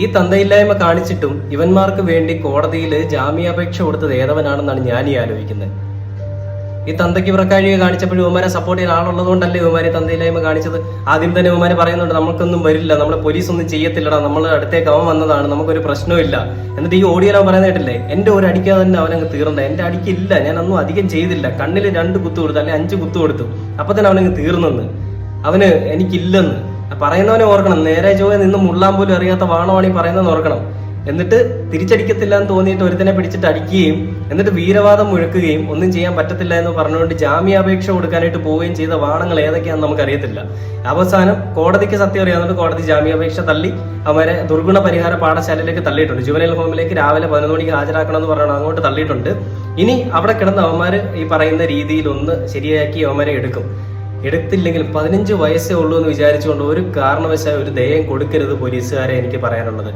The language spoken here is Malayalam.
ഈ തന്തയില്ലായ്മ കാണിച്ചിട്ടും ഇവന്മാർക്ക് വേണ്ടി കോടതിയിൽ ജാമ്യാപേക്ഷ കൊടുത്തത് ഏതവനാണെന്നാണ് ഞാൻ ഈ ആലോചിക്കുന്നത്. ഈ തന്തയ്ക്ക് പുറക്കാഴിക കാണിച്ചപ്പോഴും ഇവന്മാരെ സപ്പോർട്ട് ചെയ്യാൻ ആളുള്ളതുകൊണ്ടല്ലേ ഇവന്മാരെ തന്തയില്ലായ്മ കാണിച്ചത്? ആദ്യം തന്നെ ഇവന്മാരെ പറയുന്നുണ്ട് നമുക്കൊന്നും വരില്ല നമ്മളെ പോലീസ് ഒന്നും ചെയ്യത്തില്ലടാ നമ്മൾ അടുത്തേക്ക് അവൻ വന്നതാണ് നമുക്കൊരു പ്രശ്നമില്ല എന്നിട്ട് ഈ ഓടിയാലോ പറയുന്ന കേട്ടില്ലേ? എന്റെ ഒരു അടിക്കാതെ തന്നെ അവനങ്ങ് തീർന്നത് എന്റെ അടിക്കില്ല ഞാൻ ഒന്നും അധികം ചെയ്തില്ല കണ്ണിൽ രണ്ട് കുത്തു കൊടുത്തു അല്ലെങ്കിൽ അഞ്ച് കുത്തു കൊടുത്തു അപ്പൊ തന്നെ അവനങ്ങ് തീർന്നെന്ന്. അവന് എനിക്കില്ലെന്ന്. പറയുന്നവനെ ഓർക്കണം. നേരെ ചൊവ്വെ നിന്ന് മുള്ളാൻ പോലും അറിയാത്ത വാണമാണ് ഈ പറയുന്നതെന്ന് ഓർക്കണം. എന്നിട്ട് തിരിച്ചടിക്കത്തില്ല എന്ന് തോന്നിയിട്ട് ഒരുത്തനെ പിടിച്ചിട്ട് അടിക്കുകയും എന്നിട്ട് വീരവാദം മുഴക്കുകയും ഒന്നും ചെയ്യാൻ പറ്റത്തില്ല എന്ന് പറഞ്ഞുകൊണ്ട് ജാമ്യാപേക്ഷ കൊടുക്കാനായിട്ട് പോവുകയും ചെയ്ത വാണങ്ങൾ ഏതൊക്കെയാണെന്ന് നമുക്കറിയത്തില്ല. അവസാനം കോടതിക്ക് സത്യം അറിയാവുന്നത് കോടതി ജാമ്യാപേക്ഷ തള്ളി. അവരെ ദുർഗുണ പരിഹാര പാഠശാലയിലേക്ക് തള്ളിയിട്ടുണ്ട്. ജുവനൈൽ ഹോമിലേക്ക് രാവിലെ പതിനൊന്ന് മണിക്ക് ഹാജരാക്കണം എന്ന് പറഞ്ഞാണ് അങ്ങോട്ട് തള്ളിയിട്ടുണ്ട്. ഇനി അവിടെ കിടന്ന അവന്മാർ ഈ പറയുന്ന രീതിയിൽ ഒന്ന് ശരിയാക്കി അവന്മാരെ എടുക്കും. എടുത്തില്ലെങ്കിൽ പതിനഞ്ച് വയസ്സേ ഉള്ളൂ എന്ന് വിചാരിച്ചുകൊണ്ട് ഒരു കാരണവശാൽ ഒരു ദയം കൊടുക്കരുത് പോലീസുകാരെ എനിക്ക് പറയാനുള്ളത്.